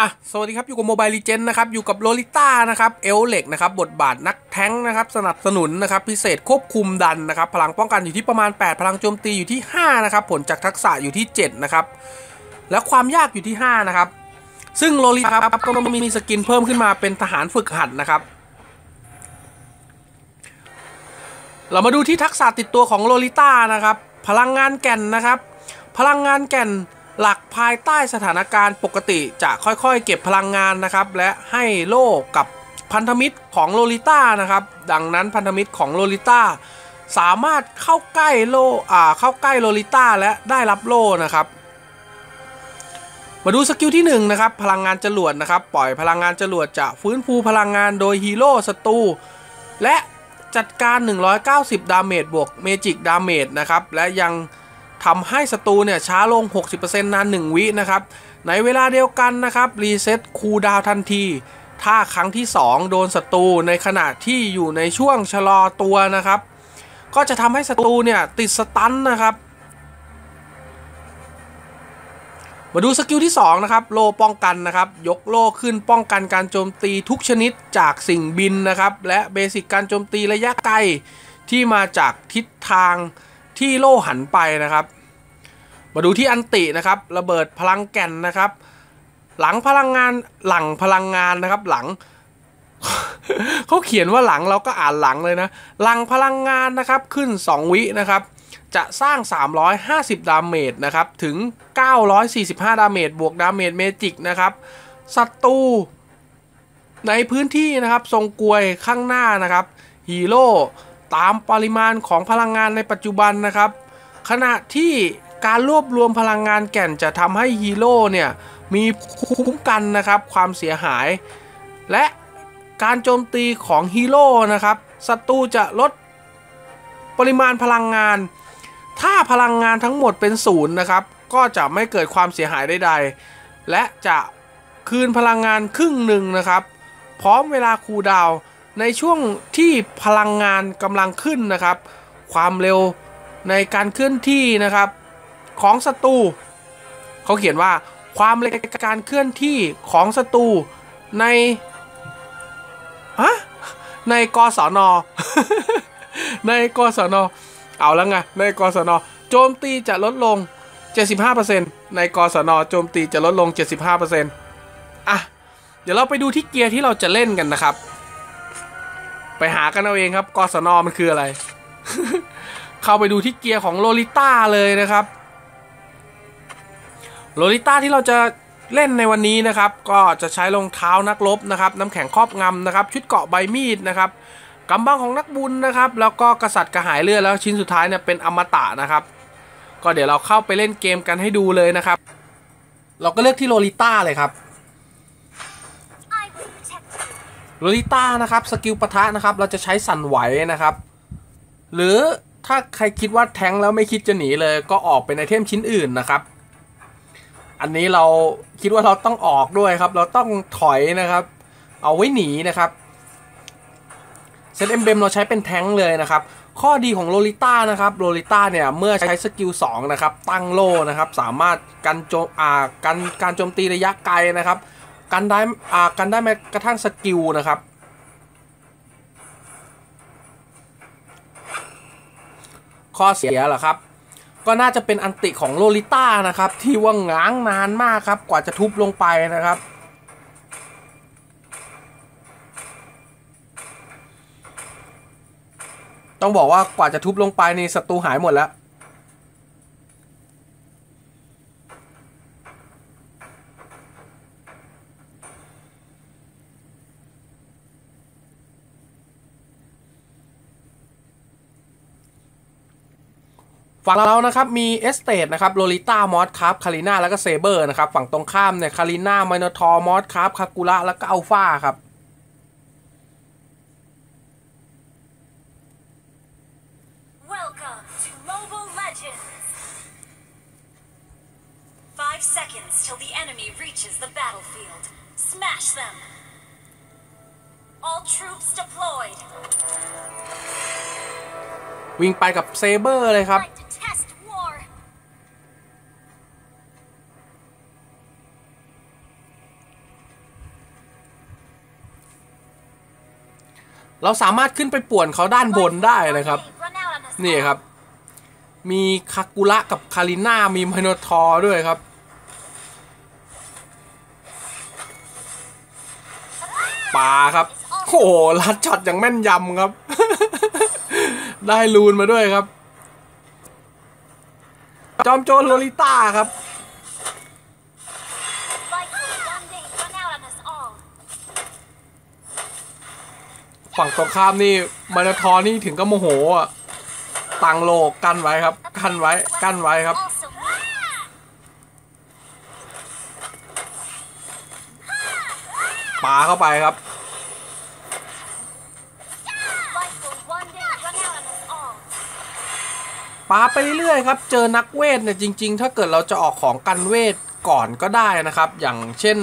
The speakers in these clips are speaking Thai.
อะสวัสดีครับ อยู่กับโมบายลีเจนนะครับ อยู่กับโลลิต้านะครับ เอลเล็กนะครับ บทบาทนักแท้งนะครับ สนับสนุนนะครับ พิเศษควบคุมดันนะครับ พลังป้องกันอยู่ที่ประมาณ 8 พลังโจมตีอยู่ที่ 5 นะครับ ผลจากทักษะอยู่ที่ 7 นะครับ แล้วความยากอยู่ที่ 5 นะครับ ซึ่งโลลิต้าครับก็มีสกินเพิ่มขึ้นมาเป็นทหารฝึกหัดนะครับ เรามาดูที่ทักษะติดตัวของโลลิต้านะครับ พลังงานแก่นนะครับ พลังงานแก่น หลักภายใต้สถานการณ์ปกติจะค่อยๆ เก็บพลังงานนะครับ และให้โล่กับพันธมิตรของโลลิต้านะครับ ดังนั้นพันธมิตรของโลลิต้าสามารถเข้าใกล้โลอ่าเข้าใกล้โลลิต้าและได้รับโล่นะครับ มาดูสกิลที่1นะครับพลังงานจรวดนะครับ ปล่อยพลังงานจรวดจะฟื้นฟูพลังงานโดยฮีโร่ศัตรูและจัดการ 190 ดาเมจบวกเมจิกดาเมจนะครับ และยัง ทำให้ศัตรูเนี่ยช้าลง 60%นาน 1 วินะครับ ในเวลาเดียวกันนะครับรีเซ็ตคูลดาวทันที ถ้าครั้งที่ 2 โดนศัตรูในขณะที่อยู่ในช่วงชะลอตัวนะครับ ก็จะทำให้ศัตรูเนี่ยติดสตันนะครับมาดูสกิลที่2นะครับโลป้องกันนะครับ ยกโล่ขึ้นป้องกันการโจมตีทุกชนิดจากสิ่งบินนะครับ และเบสิกการโจมตีระยะไกลที่มาจากทิศทาง ที่โล่หันไปนะครับ มาดูที่อันตินะครับ ระเบิดพลังแก่นนะครับ หลังพลังงานหลังพลังงานนะครับ หลังเขาเขียนว่าหลังเราก็อ่านหลังเลยนะ หลังพลังงานนะครับขึ้น 2 วินะครับ จะสร้าง 350 ดาเมจนะครับ ถึง 945 ดาเมจบวกดาเมจเมจิกนะครับศัตรูในพื้นที่นะครับ ทรงกลวยข้างหน้านะครับฮีโร่ ตามปริมาณของพลังงานในปัจจุบันนะครับ ขณะที่การรวบรวมพลังงานแก่นจะทำให้ฮีโร่เนี่ยมีคุ้มกันนะครับความเสียหาย และการโจมตีของฮีโร่นะครับศัตรูจะลดปริมาณพลังงาน ถ้าพลังงานทั้งหมดเป็นศูนย์นะครับ ก็จะไม่เกิดความเสียหายใดๆ และจะคืนพลังงานครึ่งหนึ่งนะครับ พร้อมเวลาคูลดาวน์ ในช่วงที่พลังงานกำลังขึ้นนะครับ ความเร็วในการเคลื่อนที่นะครับ ของศัตรูเขาเขียนว่าความเร็วการเคลื่อนที่ของศัตรูในฮะในกศน ในกศน เอาแล้วไง ในกศน โจมตีจะลดลง 75%ในกศน โจมตีจะลดลง 75%อะ เดี๋ยวเราไปดูที่เกียร์ที่เราจะเล่นกันนะครับ ไปหากันเอาเองครับกศนมันคืออะไร เข้าไปดูที่เกียร์ของโลลิต้าเลยนะครับโลลิต้าที่เราจะเล่นในวันนี้นะครับ ก็จะใช้รองเท้านักรบนะครับ น้ำแข็งครอบงำนะครับ ชุดเกาะใบมีดนะครับกำบังของนักบุญนะครับ แล้วก็กษัตริย์กระหายเลือดแล้วชิ้นสุดท้ายเนี่ยเป็นอมตะนะครับ ก็เดี๋ยวเราเข้าไปเล่นเกมกันให้ดูเลยนะครับ เราก็เลือกที่โลลิต้าเลยครับ โลลิต้านะครับสกิลปะทะนะครับ เราจะใช้สั่นไหวนะครับ หรือถ้าใครคิดว่าแทงแล้วไม่คิดจะหนีเลย ก็ออกเป็นไอเทมชิ้นอื่นนะครับ อันนี้เราคิดว่าเราต้องออกด้วยครับ เราต้องถอยนะครับ เอาไว้หนีนะครับเซตเอ็มเบมเราใช้เป็นแทงเลยนะครับ ข้อดีของโลลิต้านะครับโลลิต้าเนี่ยเมื่อใช้สกิล2นะครับตั้งโลนะครับ สามารถกันโจมอ่ากันการโจมตีระยะไกลนะครับ กันได้อ่ากันได้แม้กระทั่งสกิลนะครับ ข้อเสียเหรอครับ ก็น่าจะเป็นอันติของโลลิต้านะครับ ที่ว่าง้างนานมากครับ กว่าจะทุบลงไปนะครับต้องบอกว่ากว่าจะทุบลงไปนี่ศัตรูหายหมดแล้ว ฝั่งเรานะครับมีเอสเตดนะครับโลลิต้ามอสคาร์ฟคาริน่าแล้วก็เซเบอร์นะครับฝั่งตรงข้ามเนี่ยคาริน่ามินทอร์มอสคาร์ฟคากูระแล้วก็อัลฟาครับ Five seconds till the enemy reaches the battlefield. Smash them! All troops deployed. วิ่งไปกับเซเบอร์เลยครับ เราสามารถขึ้นไปป่วนเขาด้านบนได้นะครับ นี่ครับ มีคากุระกับคาริน่ามีไมโนทอร์ด้วยครับ ปลาครับโอ้โหลัดช็อตอย่างแม่นยำครับ ได้ลูนมาด้วยครับ จอมโจรโลลิต้าครับ ฝั่งตรงข้ามนี่ไมโนทอร์นี่ถึงก็โมโหอะตังโลกกันไว้ครับ กันไว้กันไว้ครับ ปาเข้าไปครับ ปาไปเรื่อยครับ เจอนักเวทเนี่ยจริง ๆ ถ้าเกิดเราจะออกของกันเวทก่อนก็ได้นะครับ อย่างเช่น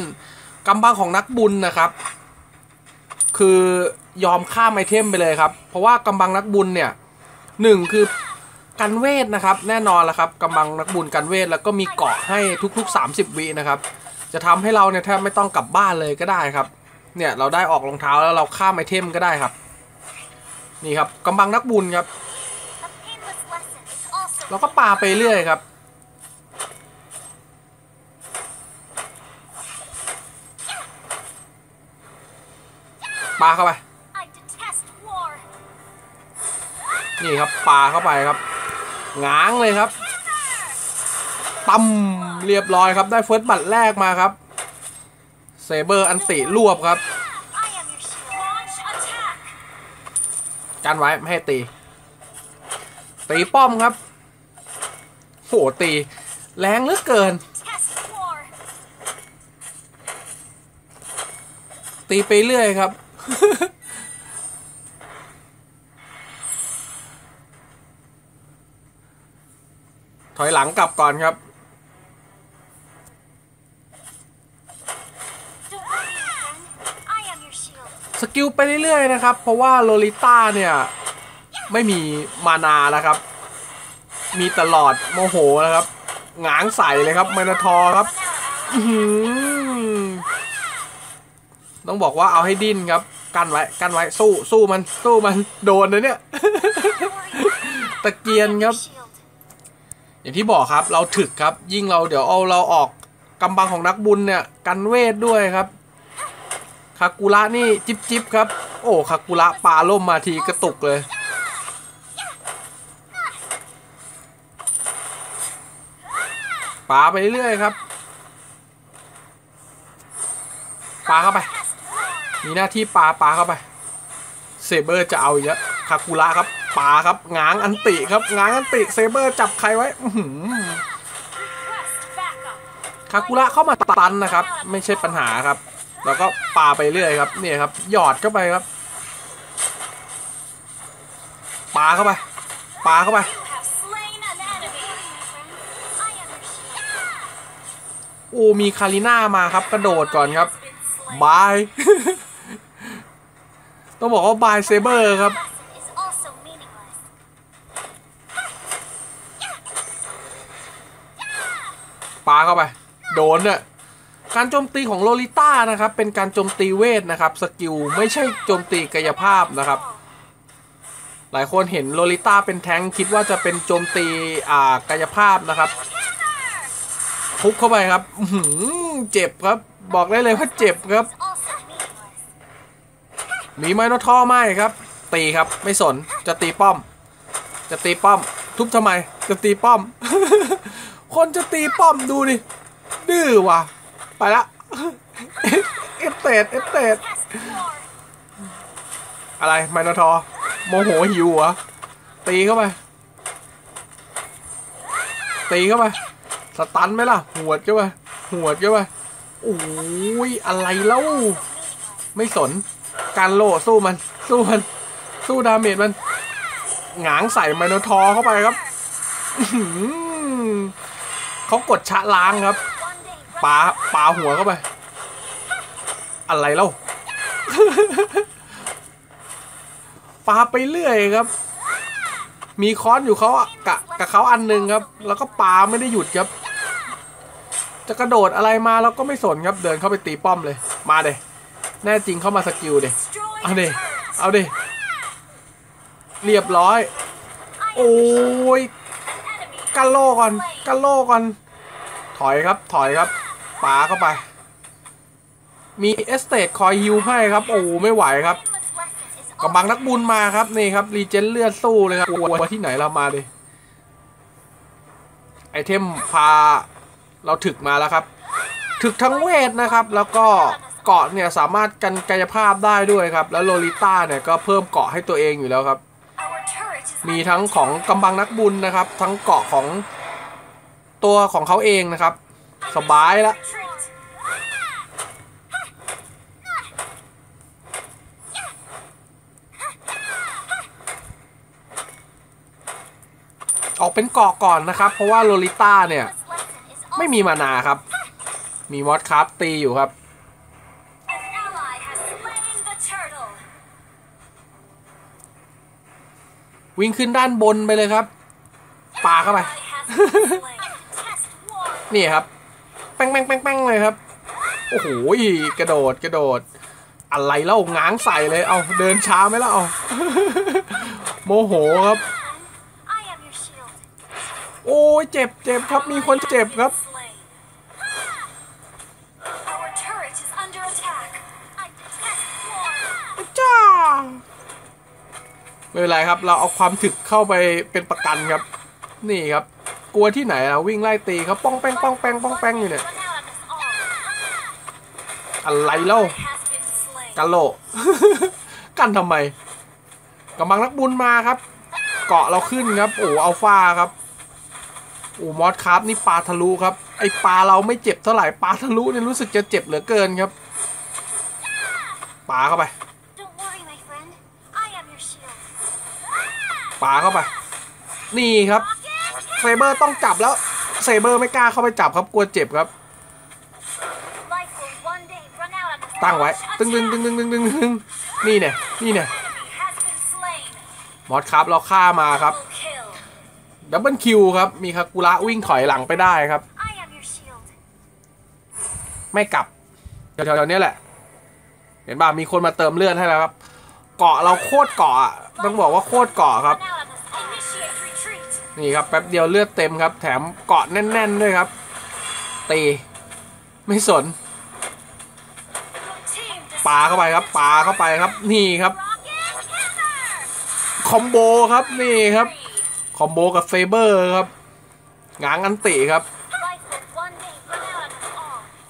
กำบังของนักบุญนะครับ คือยอมข้ามไอเทมไปเลยครับ เพราะว่ากำบังนักบุญเนี่ยหนึ่งคือกันเวทนะครับ แน่นอนแล้วครับกำบังนักบุญกันเวทแล้วก็มีเกาะให้ทุกๆ 30วินะครับ จะทำให้เราเนี่ยแทบไม่ต้องกลับบ้านเลยก็ได้ครับ เนี่ยเราได้ออกรองเท้าแล้วเราข้ามไอเทมก็ได้ครับ นี่ครับกำบังนักบุญครับเราก็ปาไปเรื่อยครับ ปาเข้าไป I detest war. นี่ครับปาเข้าไปครับง้างเลยครับตั้มเรียบร้อยครับได้เฟิร์สบัตรแรกมาครับเซเบอร์อันติรวบครับ I am your shield. Launch attack. กันไว้ไม่ให้ตี ตีป้อมครับโหตี แรงเหลือเกิน Test war. ตีไปเรื่อยครับ ถอยหลังกลับก่อนครับ Don't worry, my friend. I am your shield. สกิลไปเรื่อยๆนะครับ เพราะว่าโลลิต้าเนี่ย ไม่มีมานาแล้วครับ มีตลอดโมโหนะครับ หงางใส่เลยครับไมนาทอร์ครับ Run out on อื้อหือต้องบอกว่าเอาให้ดิ้นครับ กันไว้กันไว้สู้สู้มันสู้มันโดนนะเนี่ย ตะเกียนครับ อย่างที่บอกครับเราถึกครับ ยิ่งเราเดี๋ยวเอาเราออกกำบังของนักบุญเนี่ย กันเวทด้วยครับคากุระนี่จิบจิบครับ โอ้คากุระปลาล่มมาทีกระตุกเลย ปาไปเรื่อยครับ ปาเข้าไป มีหน้าที่ปลาปลาเข้าไป เซเบอร์จะเอาอีกแล้วคากุระครับปลาครับง้างอันติครับง้างอันติเซเบอร์จับใครไว้อืคากุระเข้ามาตันนะครับ ไม่ใช่ปัญหาครับ แล้วก็ปาไปเรื่อยครับเนี่ยครับ หยอดเข้าไปครับปาเข้าไปปาเข้าไป โอ้มีคาริน่ามาครับ กระโดดก่อนครับบาย ต้องบอกว่าบายเซเบอร์ครับปาเข้าไป โดนเนี่ยการโจมตีของโลลิต้านะครับ เป็นการโจมตีเวทนะครับ สกิล ไม่ใช่โจมตีกายภาพนะครับ หลายคนเห็นโลลิต้าเป็นแท้งคิดว่าจะเป็นโจมตีอ่ากายภาพนะครับทุบเข้าไปครับหือเจ็บครับ บอกได้เลยว่าเจ็บครับ มีไมโนทอไหมครับ ตีครับไม่สนจะตีป้อม จะตีป้อม ทุบทำไม จะตีป้อม คนจะตีป้อมดูดิดื้อว่ะ ไปละเอฟเตดเอฟเตดอะไรไมโนทอโมโหหิวเหรอตีเข้าไป ตีเข้าไป สตันไหมล่ะ หัวดเข้าไปหวดเข้าไปโอ้ยอะไรเล่าไม่สน การโล่สู้มัน สู้มัน สู้ดาเมจมัน หงางใส่ไมโนทอร์เข้าไปครับเขากดชะล้างครับปาปาหัวเข้าไป อะไรเล่าปาไปเรื่อยครับ มีค้อนอยู่เขาอะกะกับเขาอันหนึ่งครับ แล้วก็ปาไม่ได้หยุดครับ จะกระโดดอะไรมาเราก็ไม่สนครับ เดินเข้าไปตีป้อมเลย มาเดย แน่จริงเข้ามาสกิลเดเอาเดเอาเดเรียบร้อย โอ้ยกันโลก่อนกันโลก่อน ถอยครับถอยครับปาเข้าไป มีเอสเตทคอยฮิวให้ครับ โอ้ไม่ไหวครับกำบังนักบุญมาครับนี่ครับรีเจนเลือดสู้เลยครับกลัวที่ไหนเรามาดิไอเทมพาเราถึกมาแล้วครับ ถึกทั้งเวทนะครับ แล้วก็ เกาะเนี่ยสามารถกันกายภาพได้ด้วยครับ แล้วโลลิต้าเนี่ยก็เพิ่มเกาะให้ตัวเองอยู่แล้วครับ มีทั้งของกำบังนักบุญนะครับ ทั้งเกาะของตัวของเขาเองนะครับ สบายละออกเป็นเกาะก่อนนะครับ เพราะว่าโลลิต้าเนี่ย ไม่มีมานาครับ มีมอสครับตีอยู่ครับ วิ่งขึ้นด้านบนไปเลยครับปาเข้าไป นี่ครับแป้งแป้งแป้งแป้งเลยครับ โอ้โหกระโดดกระโดด อะไรเล่าง้างใส่เลย เอาเดินช้าไหมล่ะเอาโมโหครับ โอ้ยเจ็บเจ็บครับมีคนเจ็บครับ ไม่เป็นไรครับ เราเอาความถึกเข้าไปเป็นประกันครับ นี่ครับ กลัวที่ไหนอะวิ่งไล่ตีเขาป้องแป้งป้องแป้งป้องแป้งอยู่เนี่ยอะไรเล่ากันโลกันทำไมกำลังนักบุญมาครับ เกาะเราขึ้นครับ โอ้อัลฟาครับโอ้มอสครับนี่ปลาทะลุครับ ไอปลาเราไม่เจ็บเท่าไหร่ปลาทะลุเนี่ยรู้สึกจะเจ็บเหลือเกินครับปาเข้าไป ปาเข้าไป นี่ครับเซเบอร์ต้องจับแล้วเซเบอร์ไม่กล้าเข้าไปจับครับกลัวเจ็บครับ ตั้งไว้ ตึงตึงตึงตึงตึงตึงตึงนี่เนี่ยนี่เนี่ยมอสครับเราฆ่ามาครับดับเบิลคิวครับ มีคากุระวิ่งถอยหลังไปได้ครับ ไม่กลับแถวๆนี้แหละ เห็นป่ะมีคนมาเติมเลือดให้แล้วครับ เกาะเราโคตรเกาะอะ ต้องบอกว่าโคตรเกาะครับ นี่ครับแป๊บเดียวเลือดเต็มครับ แถมเกาะแน่น ๆ ด้วยครับ ตี ไม่สนปาเข้าไปครับปาเข้าไปครับ นี่ครับคอมโบครับนี่ครับคอมโบกับเซเบอร์ครับงางอันติครับ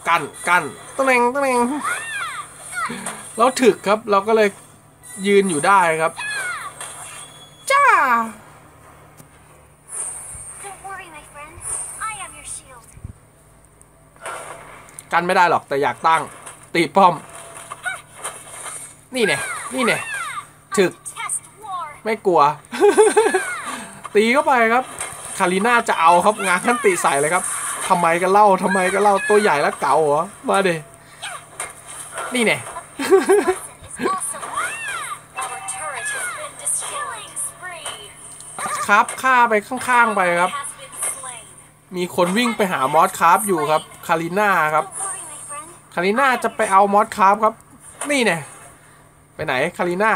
กันกันตะเนงตะเนงเราถึกครับ เราก็เลยยืนอยู่ได้ครับ กันไม่ได้หรอกแต่อยากตั้ง ตีป้อม นี่เนี่ยนี่เนี่ยถึก Test war. ไม่กลัว ตีเข้าไปครับ คาริน่าจะเอาครับงานขั้นติใส่เลยครับทำไมกันเล่าทำไมกันเล่าตัวใหญ่และเก่าเหรอ มาเดนี่เนี่ย ครับฆ่าไปข้างๆไปครับ มีคนวิ่งไปหามอสคราฟอยู่ครับคาริน่าครับคาริน่าจะไปเอามอสคราฟครับ นี่เนี่ยไปไหนคาริน่า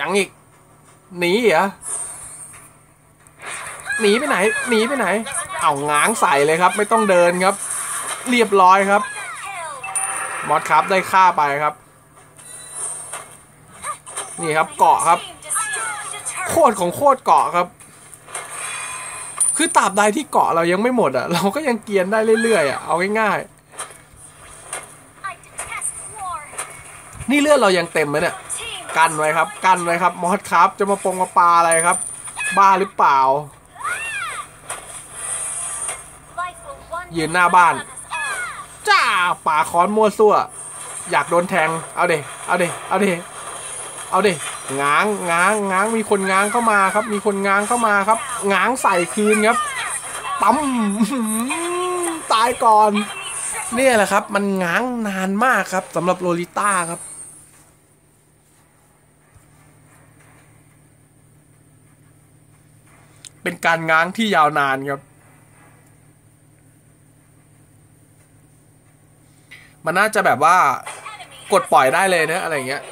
ยังอีกหนีเหรอหนีไปไหนหนีไปไหน เอาง้างใส่เลยครับ ไม่ต้องเดินครับ เรียบร้อยครับ มอสครับได้ฆ่าไปครับ นี่ครับเกาะครับ ตรของโคตรเกาะครับ คือตราบใดที่เกาะเรายังไม่หมดอะ เราก็ยังเกียนได้เรื่อยๆอะ เอาง่ายๆ นี่เลือดเรายังเต็มไหมเนี่ย กันไว้ครับ กันไว้ครับ มอสครับ จะมาปงมาปลาอะไรครับ บ้าหรือเปล่า ยืนหน้าบ้าน จ้าป่าคอนมัวซั่ว อยากโดนแทง เอาเดเอาเดเอาเด เอาเดง้างง้างง้างมีคนง้างเข้ามาครับ มีคนง้างเข้ามาครับ ง้างใส่คืนครับปั๊มตายก่อน เนี่ยแหละครับ มันง้างนานมากครับสำหรับโลลิต้าครับเป็นการง้างที่ยาวนานครับ มันน่าจะแบบว่ากดปล่อยได้เลยนะอะไรเงี้ย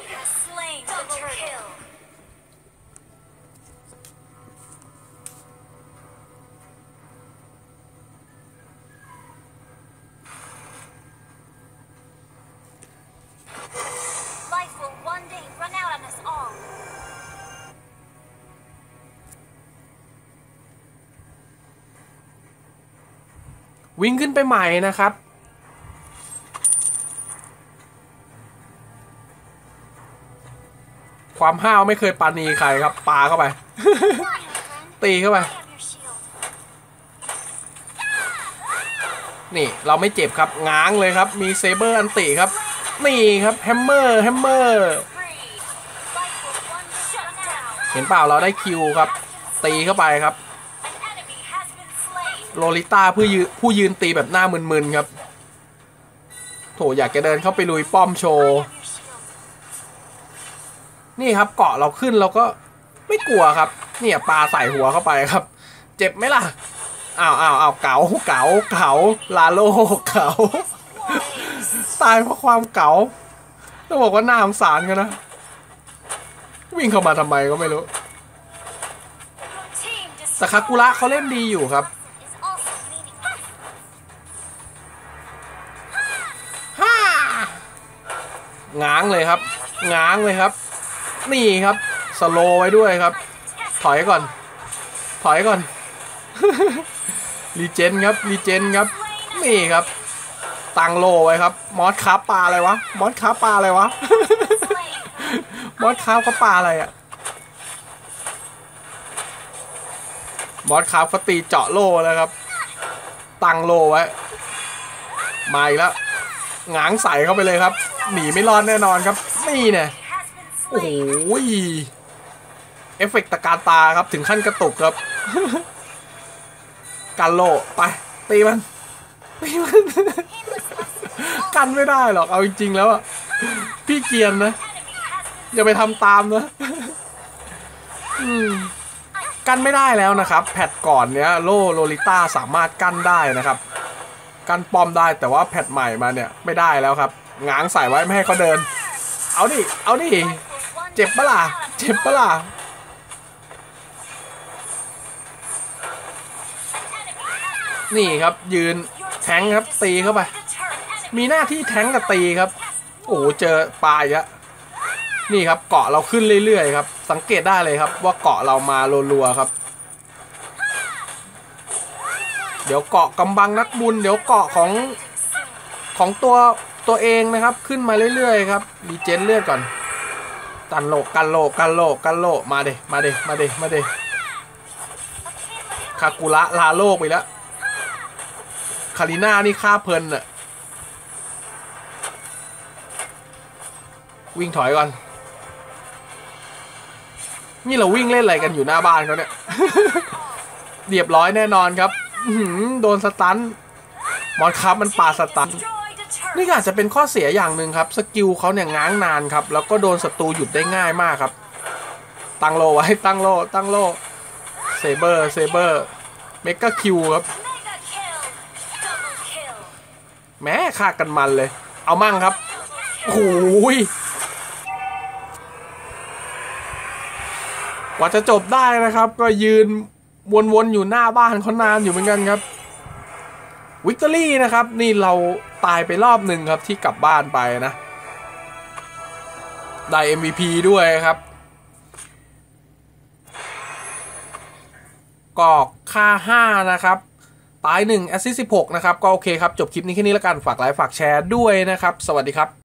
วิ่งขึ้นไปใหม่นะครับ ความห้าวไม่เคยปานีใครครับปาเข้าไป ตีเข้าไป I am your shield. นี่เราไม่เจ็บครับ ง้างเลยครับ มีเซเบอร์อันติครับ นี่ครับแฮมเมอร์แฮมเมอร์ Free. Life will one shut down. เห็นเปล่าเราได้คิวครับ ตีเข้าไปครับ โลลิต้าผู้ยืนผู้ยืนตีแบบหน้ามึนๆครับ โถอยากจะเดินเข้าไปลุยป้อมโชว์นี่ครับเกาะเราขึ้นเราก็ไม่กลัวครับ เนี่ยปลาใส่หัวเข้าไปครับ เจ็บไหมล่ะอ้าวอ้าวอ้าวเก๋าเก๋าเก๋าลาโลเก๋าตายเพราะความเก๋าต้องบอกว่าน่าสงสารกันนะ วิ่งเข้ามาทำไมก็ไม่รู้ Your team แต่คากุระเขาเล่นดีอยู่ครับ ง้างเลยครับ ง้างเลยครับ นี่ครับ สโลวไว้ด้วยครับ ถอยก่อน ถอยก่อน รีเจนครับ รีเจนครับ นี่ครับ ตังโลไว้ครับ มอสคาปลาอะไรวะ มอสคาปลาอะไรวะ มอสคาเขาปลาอะไรอะมอสคาเขาตีเจาะโลแล้วครับ ตังโลไว้ มาอีกแล้ว หงางใส่เข้าไปเลยครับ หนีไม่รอดแน่นอนครับ นี่เนี่ยโอ้โหเอฟเฟกต์ตะการตาครับถึงขั้นกระตุกครับกันโลไปตีมันตีมันกันไม่ได้หรอกเอาจริงๆแล้วอะพี่เกียนนะ อย่าไปทำตามนะกันไม่ได้แล้วนะครับ แพทก่อนเนี้ยโลโลลิต้าสามารถกั้นได้นะครับ กั้นปอมได้แต่ว่าแพทใหม่มาเนี่ยไม่ได้แล้วครับ ง้างใส่ไว้ไม่ให้เขาเดิน เอาดิ เอาดิ เจ็บปะล่ะ เจ็บปะล่ะนี่ครับยืนแทงครับตีเข้าไป มีหน้าที่แทงกับตีครับ โอ้โหเจอปลายอะนี่ครับเกาะเราขึ้นเรื่อยๆครับ สังเกตได้เลยครับ ว่าเกาะเรามารัวๆครับ เดี๋ยวเกาะกำบังนักบุญ เดี๋ยวเกาะของของตัว ตัวเองนะครับ ขึ้นมาเรื่อยๆครับรีเจนเลือดก่อนกันโลกกันโลกกันโลกกันโลกมาเดมาเดมาเดมาเดคากุระลาโลกไปแล้วคาริน่านี่ฆ่าเพลินอะวิ่งถอยก่อน นี่เราวิ่งเล่นอะไรกันอยู่หน้าบ้านเขาเนี่ยเรียบร้อยแน่นอนครับโดนสตันมอนครับมันปาสตัน นี่อาจจะเป็นข้อเสียอย่างหนึ่งครับสกิลเขาเนี่ยง้างนานครับ แล้วก็โดนศัตรูหยุดได้ง่ายมากครับ ตั้งโลไว้ตั้งโลตั้งโลเซเบอร์เซเบอร์เมกาคิวครับแม้ฆ่ากันมันเลย เอามั่งครับโอ้โหยกว่าจะจบได้นะครับ ก็ยืนวนๆอยู่หน้าบ้านเขานานอยู่เหมือนกันครับ วิกตอรี่นะครับ นี่เราตายไปรอบหนึ่งครับที่กลับบ้านไปนะ ได้ MVP ด้วยครับ กอกค่า 5 นะครับตาย1แอสซิสต์16 นะครับ ก็โอเคครับ จบคลิปนี้แค่นี้แล้วกัน ฝากไลค์ ฝากแชร์ด้วยนะครับ สวัสดีครับ